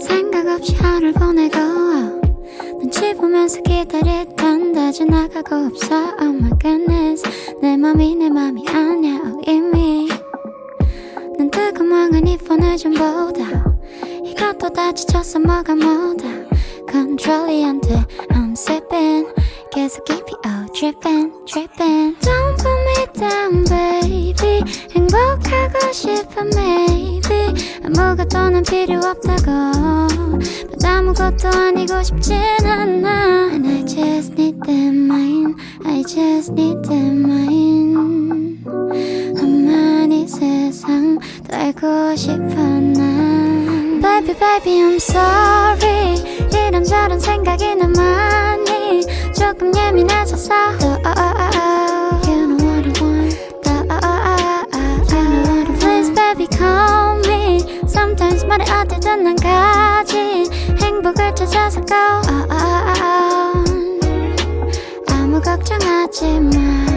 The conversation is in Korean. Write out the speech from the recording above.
생각 없이 하루를 보내고 눈치 보면서 기다렸던다 지나가고 없어. Oh my goodness. 내 맘이 내 맘이 아니야. Oh, 이미 눈 뜨고 망한 이 폰을 좀 보다. 이것도 다 지쳐서 뭐가 뭐다. 컨트롤이 안돼. I'm sipping. 계속 깊이 oh dripping dripping. Don't put down baby 행복하고 싶어 maybe 아무것도 난 필요 없다고 but 아무것도 아니고 싶진 않아 And I just need that mind I just need that mind 이 세상 알고 싶어 난 Baby baby I'm sorry 이런저런 생각이 나 많이 조금 예민해졌어 또 oh, oh, oh, oh. You know 말이 어디든 난 가지. 행복을 찾아서 go. oh, oh, oh. 아무 걱정하지 마